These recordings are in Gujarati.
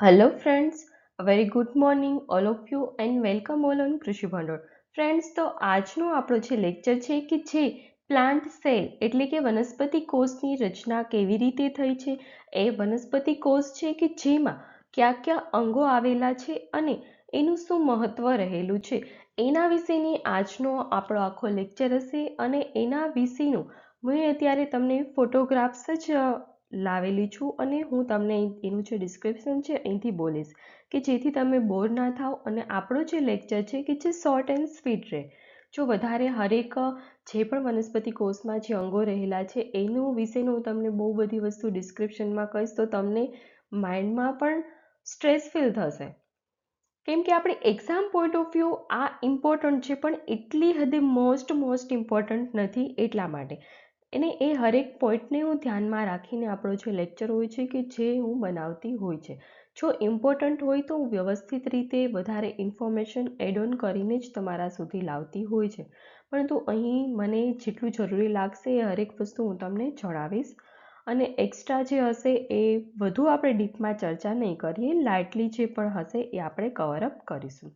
Hello friends very good morning all of you, and welcome all on કૃષિ ભંડોળ ફ્રેન્ડ્સ તો આજનો આપણો જે લેક્ચર છે કે જે પ્લાન્ટ સેલ એટલે કે વનસ્પતિ કોષની રચના કેવી રીતે થઈ છે, એ વનસ્પતિ કોષ છે કે જેમાં કયા કયા અંગો આવેલા છે અને એનું શું મહત્ત્વ રહેલું છે, એના વિશેની આજનો આપણો આખો લેક્ચર હશે અને એના વિશેનું હું અત્યારે તમને ફોટોગ્રાફ્સ જ લાવેલી છું અને હું તમને એનું જે ડિસ્ક્રિપ્શન છે અહીંથી બોલીશ કે જેથી તમે બોર ના થાઓ અને આપણો જે લેક્ચર છે કે જે શોર્ટ એન્ડ સ્વીટ રહે. જો વધારે હરેક, જે પણ વનસ્પતિ કોષમાં જે અંગો રહેલા છે એનું વિશેનું હું તમને બહુ બધી વસ્તુ ડિસ્ક્રિપ્શનમાં કહીશ તો તમને માઇન્ડમાં પણ સ્ટ્રેસ ફીલ થશે. કેમ કે આપણે એક્ઝામ પોઈન્ટ ઓફ વ્યૂ આ ઇમ્પોર્ટન્ટ છે પણ એટલી હદે મોસ્ટ મોસ્ટ ઇમ્પોર્ટન્ટ નથી એટલા માટે. એને એ હરેક પોઈન્ટને હું ધ્યાનમાં રાખીને આપણો જે લેક્ચર હોય છે કે જે હું બનાવતી હોય છે, જો ઇમ્પોર્ટન્ટ હોય તો હું વ્યવસ્થિત રીતે વધારે ઇન્ફોર્મેશન એડ ઓન કરીને જ તમારા સુધી લાવતી હોય છે. પરંતુ અહીં મને જેટલું જરૂરી લાગશે એ હરેક વસ્તુ હું તમને જણાવીશ. અને એક્સ્ટ્રા જે હશે એ વધુ આપણે ડીપમાં ચર્ચા નહીં કરીએ લાઇટલી જે પણ હશે એ આપણે કવરઅપ કરીશું.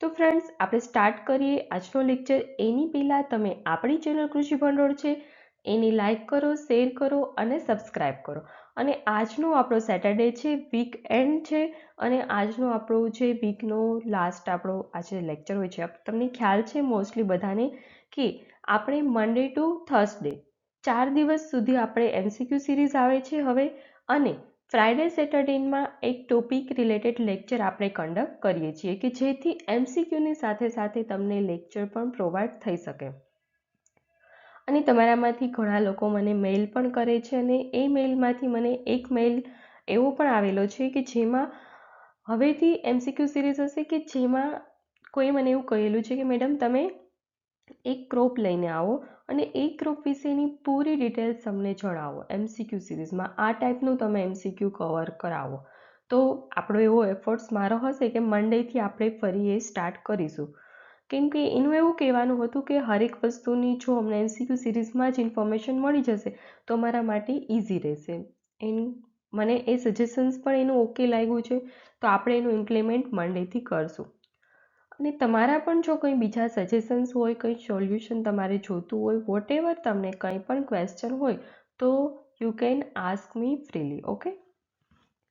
તો ફ્રેન્ડ્સ આપણે સ્ટાર્ટ કરીએ આજનો લેક્ચર એની પહેલાં તમે આપણી ચેનલ કૃષિ ભંડોળ છે એની લાઇક કરો, શેર કરો અને સબસ્ક્રાઈબ કરો. અને આજનો આપણો સેટરડે છે, વીક એન્ડ છે, અને આજનો આપણો જે વીકનો લાસ્ટ આપણો આજે લેક્ચર હોય છે. તમને ખ્યાલ છે મોસ્ટલી બધાને કે આપણે મંડે ટુ થર્સડે ચાર દિવસ સુધી આપણે એમસીક્યુ સિરીઝ આવે છે હવે અને ફ્રાઇડે, સેટરડેમાં એક ટોપિક રિલેટેડ લેક્ચર આપણે કન્ડક્ટ કરીએ છીએ કે જેથી એમસીક્યુની સાથે સાથે તમને લેક્ચર પણ પ્રોવાઈડ થઈ શકે. અને તમારામાંથી ઘણા લોકો મને મેઇલ પણ કરે છે અને એ મેઇલમાંથી મને એક મેઇલ એવો પણ આવેલો છે કે જેમાં હવેથી એમસીક્યુ સિરીઝ હશે કે જેમાં કોઈ મને એવું કહેલું છે કે, મેડમ, તમે એક ક્રોપ લઈને આવો અને એ ક્રોપ વિશેની પૂરી ડિટેલ્સ તમને જણાવો એમસીક્યુ સિરીઝમાં આ ટાઈપનું તમે એમસીક્યુ કવર કરાવો. તો આપણો એવો એફર્ટ્સ મારો હશે કે મંડેથી આપણે ફરી એ સ્ટાર્ટ કરીશું. કેમ કે એનું એવું કહેવાનું હતું કે હરેક વસ્તુની જો અમને એમસીક્યુ સિરીઝમાં જ ઇન્ફોર્મેશન મળી જશે, તો અમારા માટે ઇઝી રહેશે. એનું મને એ સજેશન્સ પણ એનું ઓકે લાગ્યું છે, તો આપણે એનું ઇમ્પ્લિમેન્ટ મંડેથી કરશું. અને તમારા પણ જો કંઈ બીજા સજેશન્સ હોય, કંઈ સોલ્યુશન તમારે જોતું હોય વોટ એવર તમને કંઈ પણ ક્વેશ્ચન હોય, તો you can ask me freely okay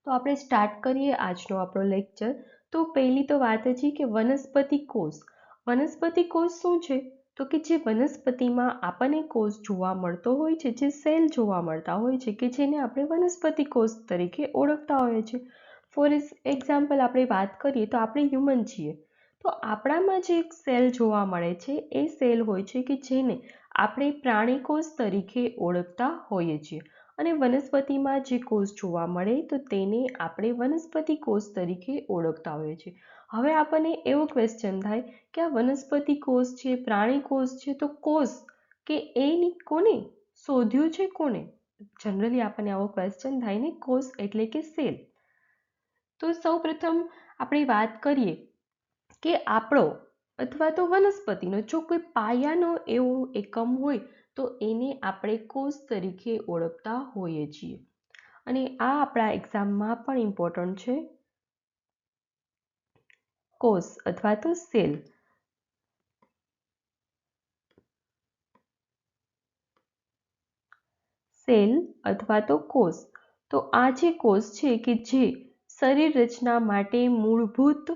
તો આપણે સ્ટાર્ટ કરીએ આજનો આપણો લેક્ચર તો પહેલી તો વાત હજી કે વનસ્પતિ કોષ. વનસ્પતિ કોષ શું છે? તો કે જે વનસ્પતિમાં આપણને કોષ જોવા મળતો હોય છે, જે સેલ જોવા મળતા હોય છે, કે જેને આપણે વનસ્પતિ કોષ તરીકે ઓળખતા હોઈએ છીએ. ફોર એક્ઝામ્પલ આપણે વાત કરીએ તો આપણે હ્યુમન છીએ. તો આપણામાં જે એક સેલ જોવા મળે છે, એ સેલ હોય છે કે જેને આપણે પ્રાણી કોષ તરીકે ઓળખતા હોઈએ છીએ. અને વનસ્પતિમાં જે કોષ જોવા મળે તો તેને આપણે વનસ્પતિ કોષ તરીકે ઓળખતા હોઈએ છીએ. હવે આપણને એવો ક્વેશ્ચન થાય કે આ વનસ્પતિ કોષ છે, પ્રાણી કોષ છે, તો કોષ કે એની કોને? શોધ્યું છે કોને? જનરલી આપણને આવો ક્વેશ્ચન થાય ને કોષ એટલે કે સેલ. તો સૌ પ્રથમ આપણે વાત કરીએ કે આપણો અથવા તો વનસ્પતિનો, જો કોઈ પાયાનો એવો એકમ હોય, તો એને આપણે કોષ તરીકે ઓળખતા હોઈએ છીએ. અને આ આપણા એક્ઝામમાં પણ ઇમ્પોર્ટન્ટ છે. કોષ અથવા તો સેલ. સેલ અથવા તો કોષ. તો આ જે કોષ છે કે જે શરીર રચના માટે મૂળભૂત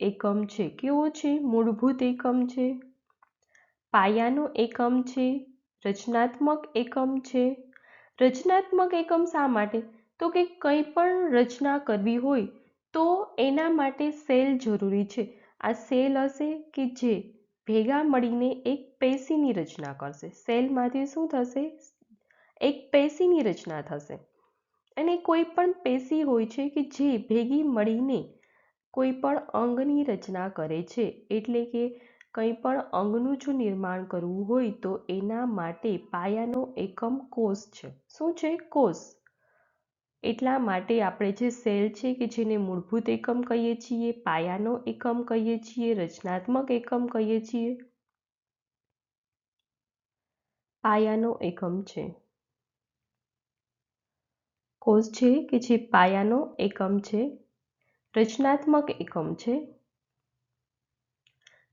એકમ છે. કેવો છે? મૂળભૂત એકમ છે. પાયાનો એકમ છે. રચનાત્મક એકમ છે. રચનાત્મક એકમ શા માટે? તો કે કંઈ પણ રચના કરવી હોય તો એના માટે સેલ જરૂરી છે. આ સેલ હશે કે જે ભેગા મળીને એક પેશીની રચના કરશે. સેલમાંથી શું થશે? એક પેશીની રચના થશે. અને કોઈ પણ પેશી હોય છે કે જે ભેગી મળીને કોઈ પણ અંગની રચના કરે છે. એટલે કે કંઈ પણ અંગનું જો નિર્માણ કરવું હોય તો એના માટે પાયાનો એકમ કોષ છે. શું છે? કોષ. એટલા માટે આપણે જે સેલ છે કે જેને મૂળભૂત એકમ કહીએ છીએ, પાયાનો એકમ કહીએ છીએ, રચનાત્મક એકમ કહીએ છીએ, પાયાનો એકમ છે. કોષ છે કે જે પાયાનો એકમ છે, રચનાત્મક એકમ છે,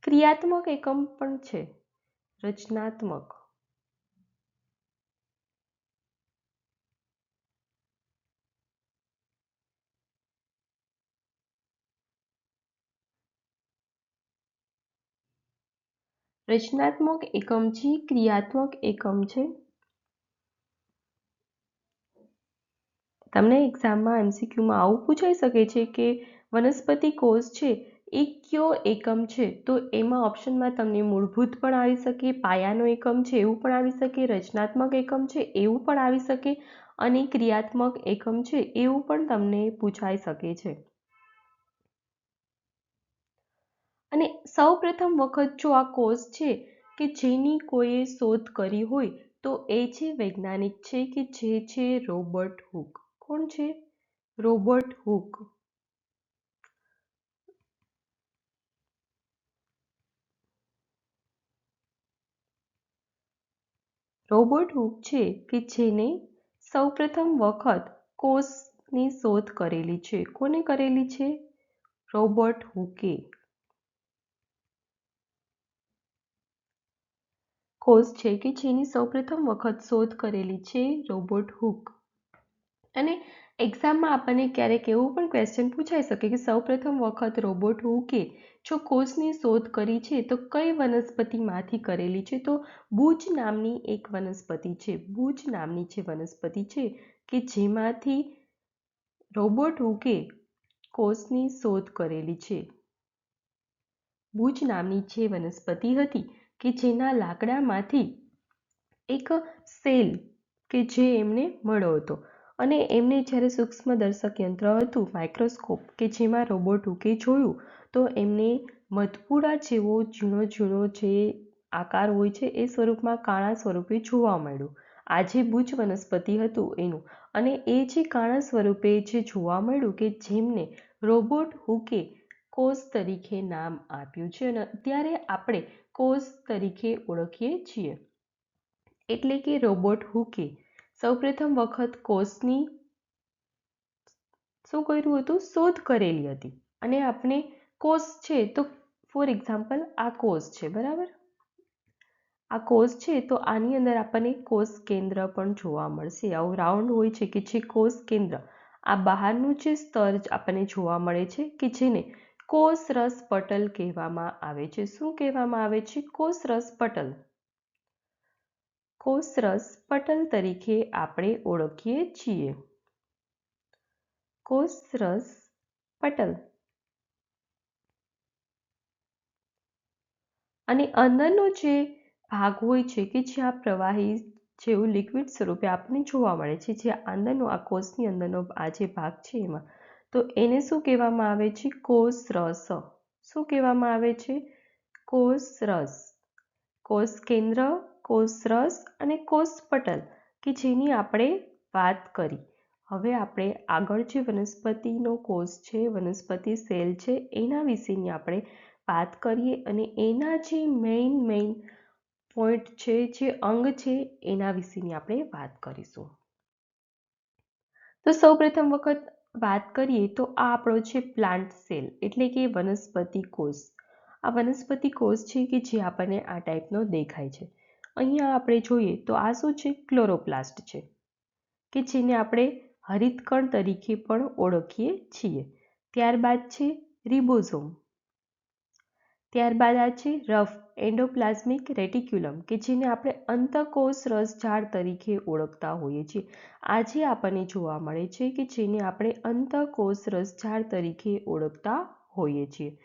ક્રિયાત્મક એકમ પણ છે, રચનાત્મક. રચનાત્મક એકમ છે, ક્રિયાત્મક એકમ છે. તમને એક્ઝામમાં એમસીક્યુમાં આવું પૂછાઈ શકે છે કે વનસ્પતિ કોષ છે, એ કયો એકમ છે? તો એમાં ઓપ્શનમાં તમને મૂળભૂત પણ આવી શકે, પાયાનો એકમ છે, એવું પણ આવી શકે, રચનાત્મક એકમ છે, એવું પણ આવી શકે, અને ક્રિયાત્મક એકમ છે, એવું પણ તમને પૂછાઈ શકે છે. અને સૌ પ્રથમ વખત જો આ કોષ છે કે જેની કોઈએ શોધ કરી હોય, તો એ છે વૈજ્ઞાનિક છે કે જે છે રોબર્ટ હુક. કોણ છે? Robert hook. રોબર્ટ હુક છે કે જેને સૌપ્રથમ વખત કોષની શોધ કરેલી છે. કોને કરેલી છે? રોબર્ટ હુકે. કોષ છે કે જેની સૌપ્રથમ વખત શોધ કરેલી છે રોબોટ હુક. અને એક્ઝામમાં આપણને ક્યારેક એવું પણ ક્વેશ્ચન પૂછાઈ શકે કે સૌપ્રથમ વખત રોબોટ હુકે જો કોષની શોધ કરી છે તો કઈ વનસ્પતિમાંથી કરેલી છે? તો બૂચ નામની એક વનસ્પતિ છે. બૂચ નામની જે વનસ્પતિ છે કે જેમાંથી રોબોટ હુકે કોષની શોધ કરેલી છે. બૂચ નામની જે વનસ્પતિ હતી કે જેના લાકડામાંથી એક સેલ કે જે એમને મળ્યો હતો. અને એમને જ્યારે સૂક્ષ્મદર્શક યંત્ર હતું, માઇક્રોસ્કોપ કે જેમાં રોબોટ ઉકે જોયું, તો એમને મધપુડા જેવો ઝીણો ઝીણો જે આકાર હોય છે, એ સ્વરૂપમાં કાળા સ્વરૂપે જોવા મળ્યું. આ જે બુચ વનસ્પતિ હતું એનું. અને એ જે કાળા સ્વરૂપે જે જોવા મળ્યું કે જેમને રોબોટ હુકે કોષ તરીકે નામ આપ્યું છે. અને અત્યારે આપણે કોષ તરીકે ઓળખીએ છીએ. એટલે કે રોબોટ હુકે. સૌપ્રથમ વખત કોષની શું કર્યું હતું? શોધ કરેલી હતી. અને આપણે કોષ છે તો, ફોર એક્ઝામ્પલ, આ કોષ છે, બરાબર? આ કોષ છે તો આની અંદર આપણને કોષ કેન્દ્ર પણ જોવા મળશે. આવું રાઉન્ડ હોય છે કે જે કોષ કેન્દ્ર. આ બહારનું જે સ્તર આપણને જોવા મળે છે કે જેને કોષ રસ પટલ કહેવામાં આવે છે. શું કહેવામાં આવે છે? કોષ પટલ. કોષરસ પટલ તરીકે આપણે ઓળખીએ છીએ. કોષરસ પટલ. અને અંદરનો જે ભાગ હોય છે કે જ્યાં પ્રવાહી જેવું લિક્વિડ સ્વરૂપે આપણને જોવા મળે છે, જે અંદરનો, આ કોષની અંદરનો આ જે ભાગ છે એમાં તો એને શું કહેવામાં આવે છે? કોષ રસ શું કહેવામાં આવે છે? કોષ રસ કોષ કેન્દ્ર કોષરસ અને કોષપટલ, કે જેની આપણે વાત કરી. હવે આપણે આગળ જે વનસ્પતિનો કોષ છે, વનસ્પતિ સેલ છે, એના વિશેની આપણે વાત કરીએ અને એના જે મેઇન મેઇન પોઈન્ટ છે, જે અંગ છે, એના વિશેની આપણે વાત કરીશું. તો સૌપ્રથમ વખત વાત કરીએ તો આ આપણો છે પ્લાન્ટ સેલ એટલે કે વનસ્પતિ કોષ. આ વનસ્પતિ કોષ છે કે જે આપણને આ ટાઈપનો દેખાય છે. અહીંયા આપણે જોઈએ તો આ શું છે? ક્લોરોપ્લાસ્ટ છે, કે જેને આપણે હરિતકણ તરીકે પણ ઓળખીએ છીએ. ત્યારબાદ છે રિબોઝોમ ત્યારબાદ આ છે રફ એન્ડોપ્લાઝમિક રેટિક્યુલમ, કે જેને આપણે અંતકોષ રસ ઝાડ તરીકે ઓળખતા હોઈએ છીએ. આજે આપણને જોવા મળે છે કે જેને આપણે અંતકોષ રસ ઝાડ તરીકે ઓળખતા હોઈએ છીએ.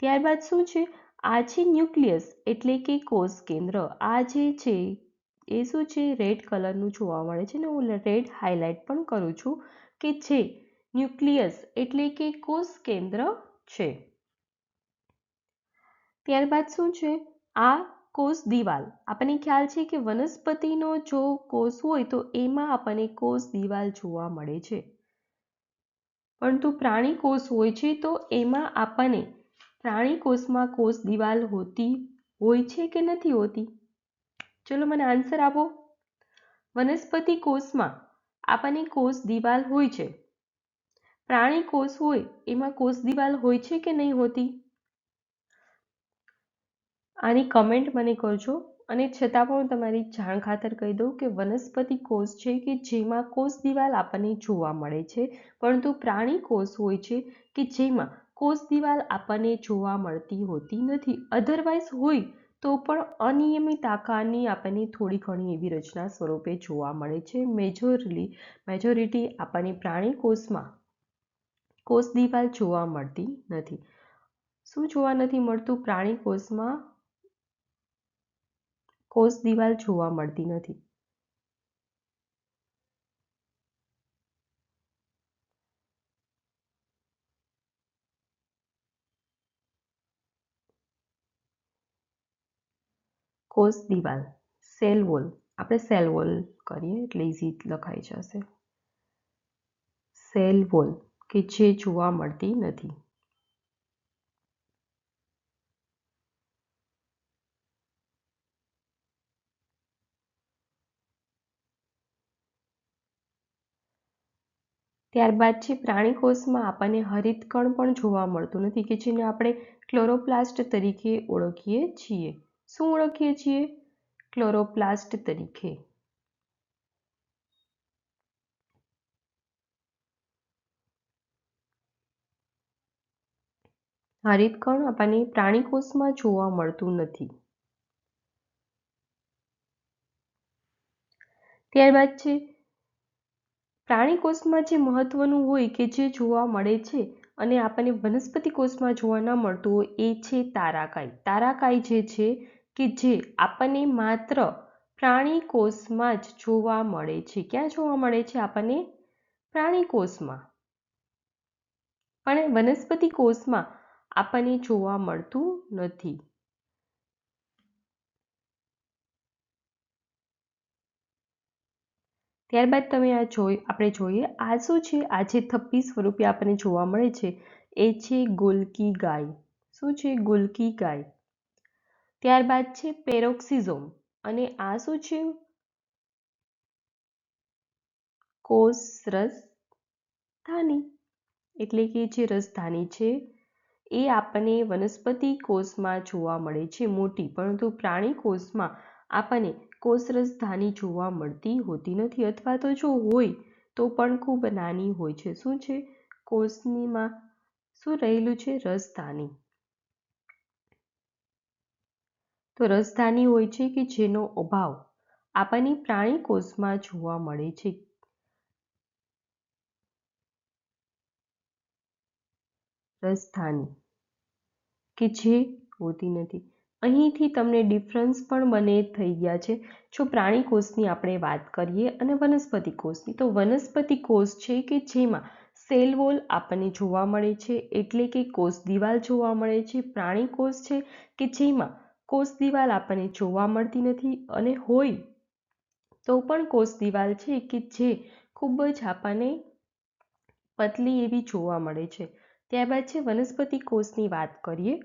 ત્યારબાદ શું છે? આ છે ન્યુક્લિયસ એટલે કે કોષ કેન્દ્ર. આ જે છે એ શું છે? રેડ કલરનું જોવા મળે છે ને, હું રેડ હાઇલાઇટ પણ કરું છું કે જે ન્યુક્લિયસ એટલે કે કોષ કેન્દ્ર છે. ત્યારબાદ શું છે? આ કોષ દિવાલ. આપણને ખ્યાલ છે કે વનસ્પતિનો જો કોષ હોય તો એમાં આપણને કોષ દિવાલ જોવા મળે છે. પરંતુ પ્રાણી કોષ હોય છે તો એમાં આપણને પ્રાણી કોષમાં કોષ દિવાલ હોતી હોય છે કે નથી હોતી? ચલો મને આન્સર આપો. વનસ્પતિ કોષમાં આપણને કોષ દિવાલ હોય છે. પ્રાણી કોષ હોય, એમાં કોષ દિવાલ હોય છે કે નહીં હોતી? આની કમેન્ટ મને કરજો અને છતાં પણ હું તમારી જાણ ખાતર કહી દઉં કે વનસ્પતિ કોષ છે કે જેમાં કોષ દિવાલ આપણને જોવા મળે છે, પરંતુ પ્રાણી કોષ હોય છે કે જેમાં કોષ દિવાલ આપણને જોવા મળતી હોતી નથી. અધરવાઇઝ હોય તો પણ અનિયમિત આકારની આપણને થોડી ઘણી એવી રચના સ્વરૂપે જોવા મળે છે. મેજોરલી મેજોરિટી આપણને પ્રાણી કોષમાં કોષ દિવાલ જોવા મળતી નથી. શું જોવા નથી મળતું? પ્રાણી કોષમાં કોષ દિવાલ જોવા મળતી નથી. કોષ દિવાલ. Cell wall. આપણે સેલ વોલ કરીએ એટલે ઇઝી લખાઈ જશે. સેલ વોલ કે જે જોવા મળતી નથી. ત્યારબાદ છે પ્રાણી કોષમાં આપણને હરિતકણ પણ જોવા મળતું નથી કે જેને આપણે ક્લોરોપ્લાસ્ટ તરીકે ઓળખીએ છીએ. શું ઓળખીએ છીએ? ક્લોરોપ્લાસ્ટ તરીકે. હરિતકણ આપણને પ્રાણી કોષમાં જોવા મળતું નથી. ત્યારબાદ છે પ્રાણી કોષમાં જે મહત્વનું હોય કે જે જોવા મળે છે અને આપણને વનસ્પતિ કોષમાં જોવા ન મળતું હોય, એ છે તારાકાય તારાકાય જે છે કે જે આપણને માત્ર પ્રાણી કોષમાં જ જોવા મળે છે. ક્યાં જોવા મળે છે આપણને? પ્રાણી કોષમાં. પણ વનસ્પતિ કોષમાં આપણને જોવા મળતું નથી. ત્યારબાદ તમે આ જોઈ, આપણે જોઈએ, આ શું છે? આ જે થપ્પી સ્વરૂપે આપણને જોવા મળે છે, એ છે ગોલકી ગાય. શું છે ગોલકી ગાય? ત્યારબાદ છે પેરોક્સિઝોમ. અને આ શું છે? કોષ રસધાની એટલે કે જે રસધાની છે, એ આપણને વનસ્પતિ કોષમાં જોવા મળે છે, મોટી. પરંતુ પ્રાણી કોષમાં આપણને કોષરસ ધાની જોવા મળતી હોતી નથી અથવા તો જો હોય, તો પણ ખૂબ નાની હોય છે. શું છે? કોષનીમાં શું રહેલું છે? રસધાની. તો રસધાની હોય છે કે જેનો અભાવ આપણને પ્રાણી કોષમાં જોવા મળે છે. રસધાની કે જે હોતી નથી. અહીંથી તમને ડિફરન્સ પણ બને થઈ ગયા છે. જો પ્રાણી કોષની આપણે વાત કરીએ અને વનસ્પતિ કોષની, તો વનસ્પતિ કોષ છે કે જેમાં સેલ વોલ આપણને જોવા મળે છે, એટલે કે કોષ દિવાલ જોવા મળે છે, પ્રાણી કોષ છે કે જેમાં કોષ દિવાલ આપણને જોવા મળતી નથી અને હોય તો પણ કોષ દિવાલ છે કે જે ખૂબ જ આપણને પતલી એવી જોવા મળે છે. ત્યારબાદ છે વનસ્પતિ કોષની વાત કરીએ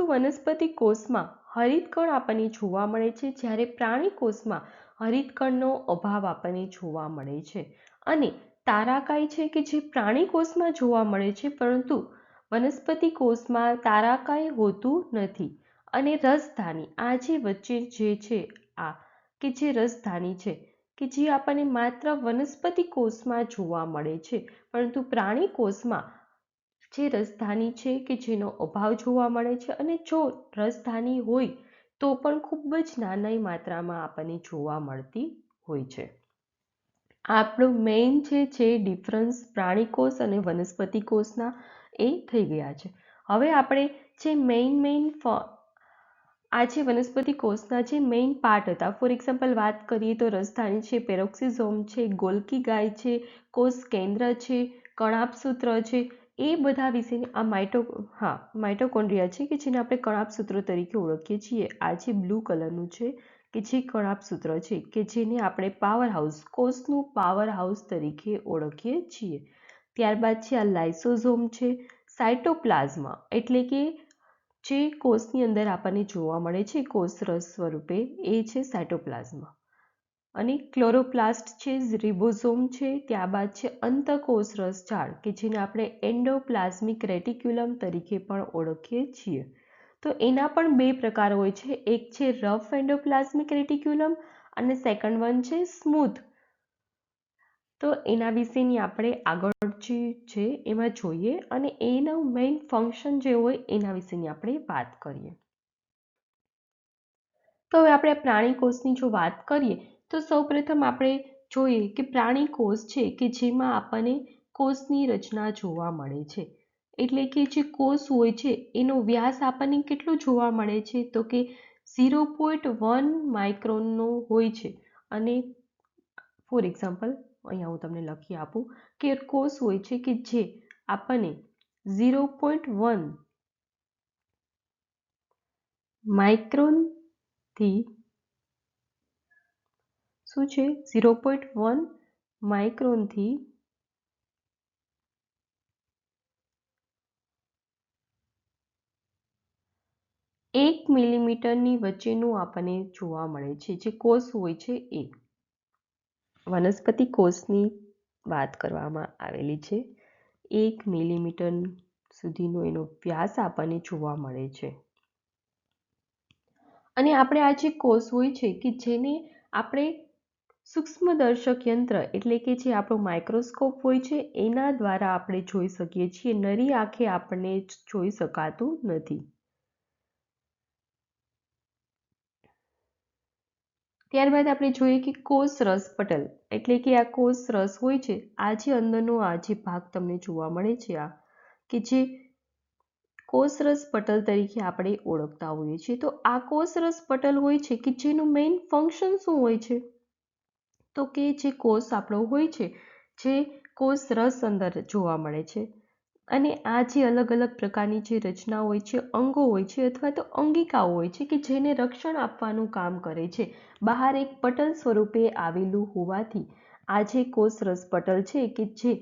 તો વનસ્પતિ કોષમાં હરિતકણ આપણને જોવા મળે છે. જ્યારે પ્રાણી કોષમાં હરિતકણનો અભાવ આપણને જોવા મળે છે. અને તારાકાય છે કે જે પ્રાણી કોષમાં જોવા મળે છે, પરંતુ વનસ્પતિ કોષમાં તારાકાય હોતું નથી. અને રસધાની, આ જે વચ્ચે જે છે, આ કે જે રસધાની છે, કે જે આપણને માત્ર વનસ્પતિ કોષમાં જોવા મળે છે, પરંતુ પ્રાણી કોષમાં જે રસધાની છે કે જેનો અભાવ જોવા મળે છે અને જો રસધાની હોય તો પણ ખૂબ જ નાની માત્રામાં આપણને જોવા મળતી હોય છે. આપણું મેઇન છે જે ડિફરન્સ પ્રાણી કોષ અને વનસ્પતિ કોષના એ થઈ ગયા છે. હવે આપણે જે મેઇન મેઇન આ જે વનસ્પતિ કોષના જે મેઇન પાર્ટ હતા ફોર એક્ઝામ્પલ વાત કરીએ તો રસધાની છે પેરોક્સિઝોમ છે, ગોલકી ગાય છે કોષ કેન્દ્ર છે કણાપસૂત્ર છે એ બધા વિશેની આ માઇટો, હા, માઇટોકોન્ડ્રિયા છે કે જેને આપણે કણાપસૂત્ર તરીકે ઓળખીએ છીએ. આ જે બ્લુ કલરનું છે કે જે કણાપસૂત્ર છે કે જેને આપણે પાવર હાઉસ, કોષનું પાવર હાઉસ તરીકે ઓળખીએ છીએ. ત્યારબાદ છે આ લાઇસોઝોમ છે સાયટોપ્લાઝમા એટલે કે જે કોષની અંદર આપણને જોવા મળે છે કોષ રસ સ્વરૂપે, એ છે સાયટોપ્લાઝમા અને ક્લોરોપ્લાસ્ટ છે રિબોઝોમ છે ત્યારબાદ છે અંતકોષ રસ ઝાડ કે જેને આપણે એન્ડોપ્લાઝમિક રેટિક્યુલમ તરીકે પણ ઓળખીએ છીએ. તો એના પણ બે પ્રકાર હોય છે. એક છે રફ એન્ડોપ્લાઝમિક રેટિક્યુલમ અને સેકન્ડ વન છે સ્મૂથ તો એના વિશેની આપણે આગળ જે છે એમાં જોઈએ અને એનું મેઇન ફંક્શન જે હોય એના વિશેની આપણે વાત કરીએ. તો હવે આપણે પ્રાણી કોષની જો વાત કરીએ તો સૌપ્રથમ આપણે જોઈએ કે પ્રાણી કોષ છે કે જેમાં આપણને કોષની રચના જોવા મળે છે. એટલે કે જે કોષ હોય છે, એનો વ્યાસ આપણને કેટલો જોવા મળે છે? તો કે ઝીરો પોઈન્ટ વન માઇક્રોનનો હોય છે. અને ફોર એક્ઝામ્પલ, અહીંયા હું તમને લખી આપું કે કોષ હોય છે કે જે આપણને ઝીરો પોઈન્ટ વન માઇક્રોનથી શું છે? ઝીરો પોઈન્ટ વન માઇક્રોનથી એક મિલીમીટરની વચ્ચેનું આપણને જોવા મળે છે, જે કોષ હોય છે એ. વનસ્પતિ કોષની વાત કરવામાં આવેલી છે. એક મિલીમીટર સુધીનો એનો વ્યાસ આપણને જોવા મળે છે. અને આપણે આ જે કોષ હોય છે કે જેને આપણે સૂક્ષ્મદર્શક યંત્ર એટલે કે જે આપણો માઇક્રોસ્કોપ હોય છે, એના દ્વારા આપણે જોઈ શકીએ છીએ. નરી આંખે આપણને જોઈ શકાતું નથી. ત્યારબાદ આપણે જોઈએ કે કોષ પટલ એટલે કે આ કોષ રસ હોય છે, આ જે અંદરનો આ જે ભાગ તમને જોવા મળે છે આ, કે જે કોષરસ પટલ તરીકે આપણે ઓળખતા હોઈએ છીએ. તો આ કોષરસ પટલ હોય છે કે જેનું મેઇન ફંક્શન શું હોય છે? તો કે જે કોષ આપણો હોય છે, જે કોષ રસ અંદર જોવા મળે છે. અને આ જે અલગ અલગ પ્રકારની જે રચના હોય છે, અંગો હોય છે અથવા તો અંગિકાઓ હોય છે કે જેને રક્ષણ આપવાનું કામ કરે છે, બહાર એક પટલ સ્વરૂપે આવેલું હોવાથી આ જે કોષ રસ પટલ છે કે જે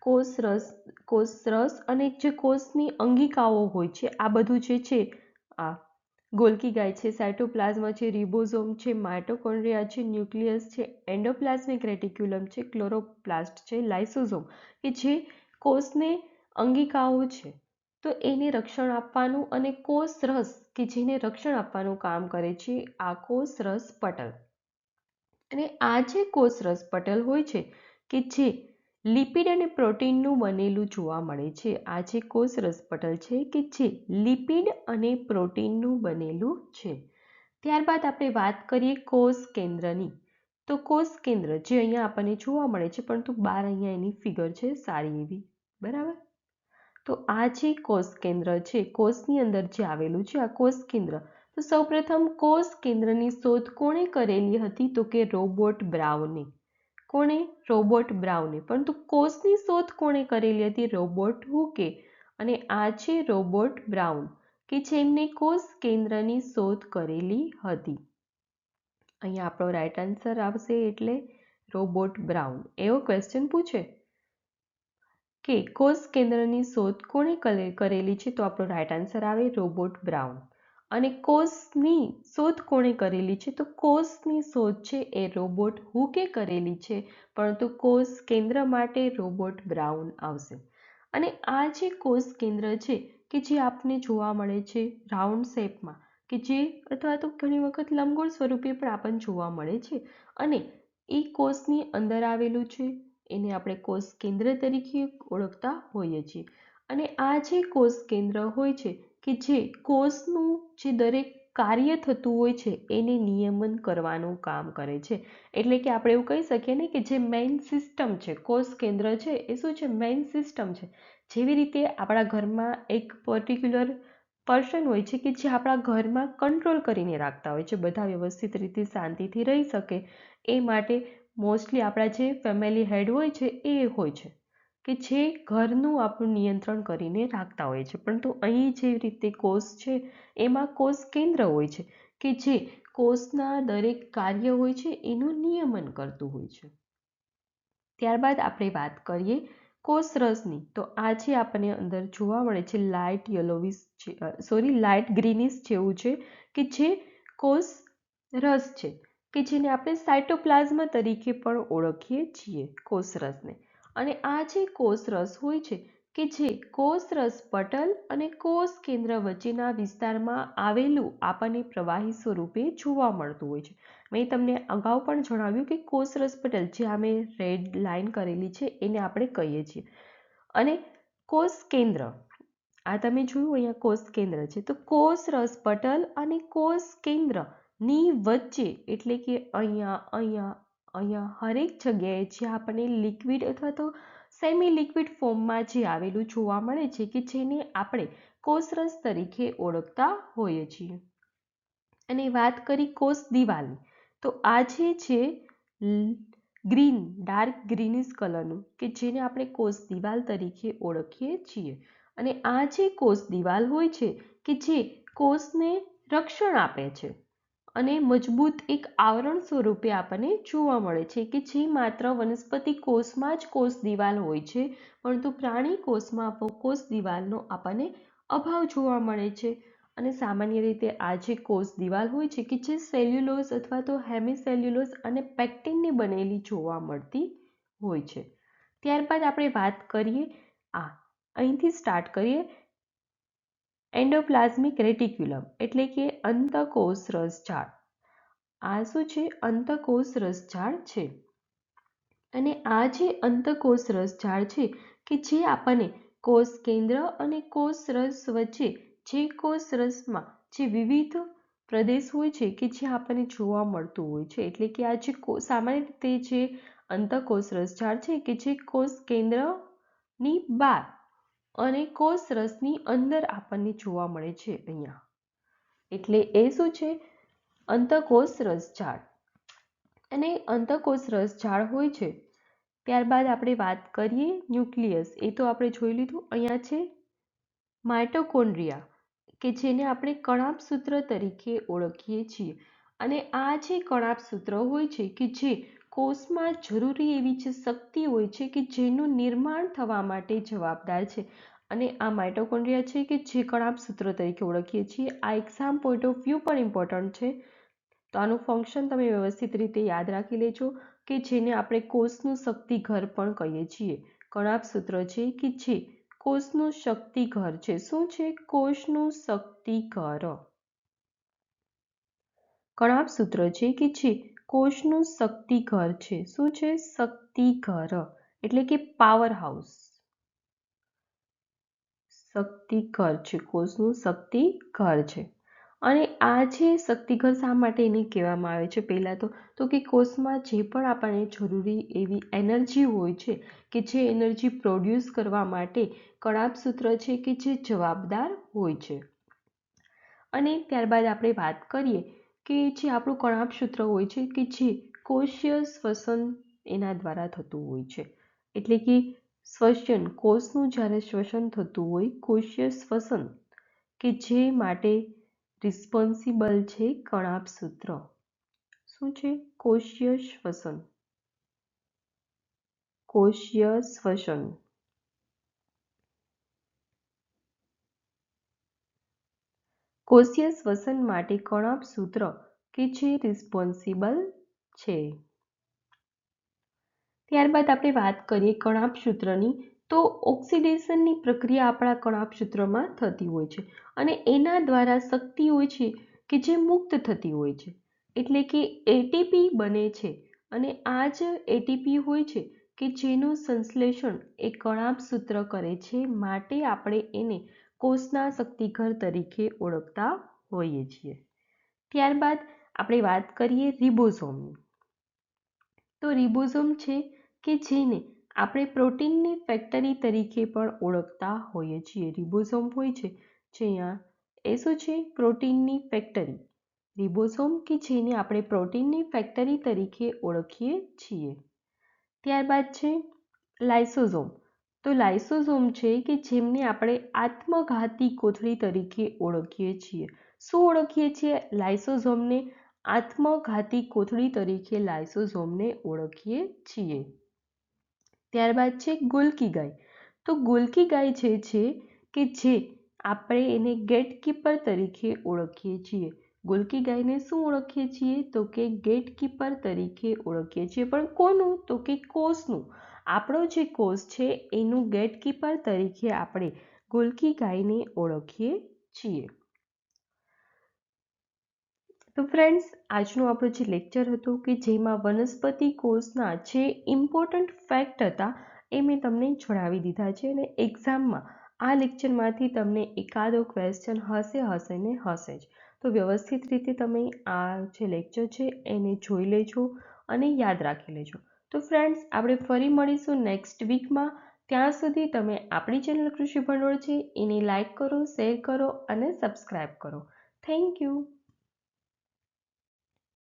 કોષરસ કોષરસ કોષ રસ અને જે કોષની અંગિકાઓ હોય છે, આ બધું જે છે, આ ગોલકી ગાય છે સાયટોપ્લાઝમા છે, રિબોઝોમ છે, માઇટોકોન્ડ્રિયા છે, ન્યુક્લિયસ છે, એન્ડોપ્લાઝમિક રેટિક્યુલમ છે, ક્લોરોપ્લાસ્ટ છે, લાઇસોઝોમ કે જે કોષને અંગિકાઓ છે. તો એને રક્ષણ આપવાનું અને કોષ રસ કે જેને રક્ષણ આપવાનું કામ કરે છે, આ કોષ રસ પટલ. અને આ જે કોષ રસ પટલ હોય છે કે જે લિપિડ અને પ્રોટીનનું બનેલું જોવા મળે છે. આ જે કોષ રસપટલ છે કે જે લિપિડ અને પ્રોટીનનું બનેલું છે. ત્યારબાદ આપણે વાત કરીએ કોષ કેન્દ્રની. તો કોષ કેન્દ્ર જે અહીંયા આપણને જોવા મળે છે, પરંતુ બહાર અહીંયા એની ફિગર છે સારી એવી. બરાબર? તો આ જે કોષ કેન્દ્ર છે, કોષની અંદર જે આવેલું છે, આ કોષ કેન્દ્ર. તો સૌપ્રથમ કોષ કેન્દ્રની શોધ કોણે કરેલી હતી? તો કે રોબોટ બ્રાઉને. કોણે? રોબોટ બ્રાઉને. પરંતુ કોષની શોધ કોણે કરેલી હતી? રોબોટ હુકે. અને આ છે રોબોટ બ્રાઉન, કે જેમને કોષ કેન્દ્રની શોધ કરેલી હતી. અહીંયા આપણો રાઈટ આન્સર આવશે એટલે રોબોટ બ્રાઉન. એવો ક્વેશ્ચન પૂછે કે કોષ કેન્દ્રની શોધ કોણે કરેલી છે? તો આપણો રાઈટ આન્સર આવે રોબોટ બ્રાઉન. અને કોષની શોધ કોણે કરેલી છે? તો કોષની શોધ છે એ રોબોટ હુકે કરેલી છે, પરંતુ કોષ કેન્દ્ર માટે રોબોટ બ્રાઉન આવશે. અને આ જે કોષ કેન્દ્ર છે, કે જે આપને જોવા મળે છે રાઉન્ડ શેપમાં, કે જે અથવા તો ઘણી વખત લંબગોળ સ્વરૂપે પણ આપણને જોવા મળે છે. અને એ કોષની અંદર આવેલું છે, એને આપણે કોષ કેન્દ્ર તરીકે ઓળખતા હોઈએ છીએ. અને આ જે કોષ કેન્દ્ર હોય છે કે જે કોષનું જે દરેક કાર્ય થતું હોય છે, એને નિયમન કરવાનું કામ કરે છે. એટલે કે આપણે એવું કહી શકીએ ને કે જે મેઇન સિસ્ટમ છે, કોષ કેન્દ્ર છે, એ શું છે? મેઇન સિસ્ટમ છે. જેવી રીતે આપણા ઘરમાં એક પર્ટિક્યુલર પર્સન હોય છે કે જે આપણા ઘરમાં કંટ્રોલ કરીને રાખતા હોય છે, બધા વ્યવસ્થિત રીતે શાંતિથી રહી શકે. એ માટે મોસ્ટલી આપણા જે ફેમિલી હેડ હોય છે, એ હોય છે. કે જે ઘરનું આપણું નિયંત્રણ કરીને રાખતા હોય છે. પરંતુ અહીં જે રીતે કોષ છે, એમાં કોષ કેન્દ્ર હોય છે કે જે કોષના દરેક કાર્ય હોય છે, એનું નિયમન કરતું હોય છે. ત્યારબાદ આપણે વાત કરીએ કોષ રસની. તો આ જે આપણને અંદર જોવા મળે છે light yellowish sorry light greenish જેવું છે કે જે કોષ રસ છે, કે જેને આપણે સાયટોપ્લાઝમા તરીકે પણ ઓળખીએ છીએ કોષરસને અને આ જે કોષરસ હોય છે, કે જે કોષરસ પટલ અને કોષ કેન્દ્ર વચ્ચેના વિસ્તારમાં આવેલું આપણને પ્રવાહી સ્વરૂપે જોવા મળતું હોય છે. મેં તમને અગાઉ પણ જણાવ્યું કે કોષરસ પટલ જે અમે રેડ લાઇન કરેલી છે, એને આપણે કહીએ છીએ. અને કોષ કેન્દ્ર, આ તમે જોયું અહીંયા કોષ કેન્દ્ર છે, તો કોષ રસ પટલ અને કોષ કેન્દ્રની વચ્ચે એટલે કે અહીંયા અહીંયા અહીંયા હરેક જગ્યાએ જે આપણને લિક્વિડ અથવા તો સેમી લિક્વિડ ફોર્મમાં જે આવેલું જોવા મળે છે કે જેને આપણે કોષરસ તરીકે ઓળખતા હોઈએ છીએ. અને વાત કરી કોષ દિવાલની, તો આ જે છે ગ્રીન ડાર્ક ગ્રીનિશ કલરનું કે જેને આપણે કોષ દિવાલ તરીકે ઓળખીએ છીએ. અને આ જે કોષ દિવાલ હોય છે કે જે કોષને રક્ષણ આપે છે. અને મજબૂત એક આવરણ સ્વરૂપે આપણને જોવા મળે છે કે જે માત્ર વનસ્પતિ કોષમાં જ કોષ દિવાલ હોય છે, પરંતુ પ્રાણી કોષમાં કોષ દિવાલનો આપણને અભાવ જોવા મળે છે. અને સામાન્ય રીતે આ જે કોષ દિવાલ હોય છે કે જે સેલ્યુલોઝ અથવા તો હેમિસેલ્યુલોઝ અને પેક્ટિનની બનેલી જોવા મળતી હોય છે. ત્યારબાદ આપણે વાત કરીએ, આ અહીંથી સ્ટાર્ટ કરીએ એન્ડોપ્લાઝમિક રેટિક્યુલમ એટલે કે અંતકોષ રસજાળ આ શું છે? અંતકોષ રસજાળ છે. અને આ જે અંતકોષ રસજાળ છે કે જે આપણને કોષ કેન્દ્ર અને કોષ રસ વચ્ચે જે કોષ રસમાં જે વિવિધ પ્રદેશ હોય છે કે જે આપણને જોવા મળતું હોય છે. એટલે કે આ જે સામાન્ય રીતે જે અંતકોષ રસજાળ છે કે જે કોષ કેન્દ્રની બહાર અને કોષ રસની અંદર આપણને જોવા મળે છે અહીંયા. એટલે એ શું છે? અંતકોષ રસ ઝાડ અને અંતકોષ રસ ઝાડ હોય છે, ત્યારબાદ આપણે વાત કરીએ ન્યુક્લિયસ. એ તો આપણે જોઈ લીધું. અહીંયા છે માઇટોકોન્ડ્રિયા, કે જેને આપણે કણાપ સૂત્ર તરીકે ઓળખીએ છીએ. અને આ જે કણાપ સૂત્ર હોય છે, કે જે કોષમાં જરૂરી એવી જે શક્તિ હોય છે કે જેનું નિર્માણ થવા માટે જવાબદાર છે. અને આ માઇટોકોન્ડ્રિયા છે કે જે કણાપ સૂત્ર તરીકે ઓળખીએ છીએ, આ એક્ઝામ પોઈન્ટ ઓફ વ્યૂ પણ ઇમ્પોર્ટન્ટ છે. તો આનું ફંક્શન તમે વ્યવસ્થિત રીતે યાદ રાખી લેજો કે જેને આપણે કોષનું શક્તિ ઘર પણ કહીએ છીએ. કણાપ સૂત્ર છે કે જે કોષનું શક્તિ ઘર છે. શું છે? કોષનું શક્તિ ઘર કણાપ સૂત્ર છે કે જે કોષનું શક્તિ ઘર છે. શું છે? શક્તિ ઘર એટલે કે પાવર હાઉસ શક્તિ ઘર છે. કોષનું શક્તિ ઘર છે. અને આ જે શક્તિઘર શા માટે એને કહેવામાં આવે છે? પહેલાં તો તો કે કોષમાં જે પણ આપણને જરૂરી એવી એનર્જી હોય છે કે જે એનર્જી પ્રોડ્યુસ કરવા માટે કણાપ સૂત્ર છે કે જે જવાબદાર હોય છે. અને ત્યારબાદ આપણે વાત કરીએ કે જે આપણું કણાપ સૂત્ર હોય છે કે જે કોષીય શ્વસન એના દ્વારા થતું હોય છે. એટલે કે શ્વસન, કોષનું જ્યારે શ્વસન થતું હોય, કોષીય શ્વસન કે જે માટે રિસ્પોન્સિબલ છે કણાપ સૂત્ર. શું છે? કોષીય શ્વસન. કોષીય શ્વસન. કોષીય શ્વસન માટે કણાપ સૂત્ર કે જે રિસ્પોન્સિબલ છે. ત્યારબાદ આપણે વાત કરીએ કણાપ સૂત્રની, તો ઓક્સિડેશનની પ્રક્રિયા આપણા કણાપ સૂત્રમાં થતી હોય છે અને એના દ્વારા શક્તિ હોય છે કે જે મુક્ત થતી હોય છે. એટલે કે એટીપી બને છે અને આ જ એટીપી હોય છે કે જેનું સંશ્લેષણ એ કણાપ સૂત્ર કરે છે. માટે આપણે એને કોષના શક્તિઘર તરીકે ઓળખતા હોઈએ છીએ. ત્યારબાદ આપણે વાત કરીએ રિબોઝોમની તો રિબોઝોમ છે કે જેને આપણે પ્રોટીનની ફેક્ટરી તરીકે પણ ઓળખતા હોઈએ છીએ. રિબોઝોમ હોય છે જે એ શું છે પ્રોટીનની ફેક્ટરી. રિબોઝોમ કે જેને આપણે પ્રોટીનની ફેક્ટરી તરીકે ઓળખીએ છીએ. ત્યારબાદ છે લાઇસોઝોમ તો લાઇસોઝોમ છે કે જેમને આપણે આત્મઘાતી કોથળી તરીકે ઓળખીએ છીએ. શું ઓળખીએ છીએ? લાઇસોઝોમને આત્મઘાતી કોથળી તરીકે લાઇસોઝોમને ઓળખીએ છીએ. ત્યારબાદ છે ગોલકી ગાય તો ગોલકી ગાય જે છે કે જે આપણે એને ગેટકીપર તરીકે ઓળખીએ છીએ. ગોલકી ગાયને શું ઓળખીએ છીએ? તો કે ગેટકીપર તરીકે ઓળખીએ છીએ. પણ કોનું? તો કે કોષનું. આપણો જે કોષ છે, એનું ગેટકીપર તરીકે આપણે ગોલકી ગાયને ઓળખીએ છીએ. તો ફ્રેન્ડ્સ આજનો આપણો જે લેક્ચર હતો કે જેમાં વનસ્પતિ કોષના જે ઇમ્પોર્ટન્ટ ફેક્ટ હતા, એ મેં તમને જણાવી દીધા છે અને એક્ઝામમાં આ લેક્ચરમાંથી તમને એકાદો ક્વેશ્ચન હશે હશે ને હશે જ. તો વ્યવસ્થિત રીતે તમે આ જે લેક્ચર છે, એને જોઈ લેજો અને યાદ રાખી લેજો. તો ફ્રેન્ડ્સ આપણે ફરી મળીશું નેક્સ્ટ વીકમાં ત્યાં સુધી તમે આપણી ચેનલ કૃષિ ભંડોળ છે, એને લાઇક કરો શેર કરો અને સબસ્ક્રાઈબ કરો. Thank you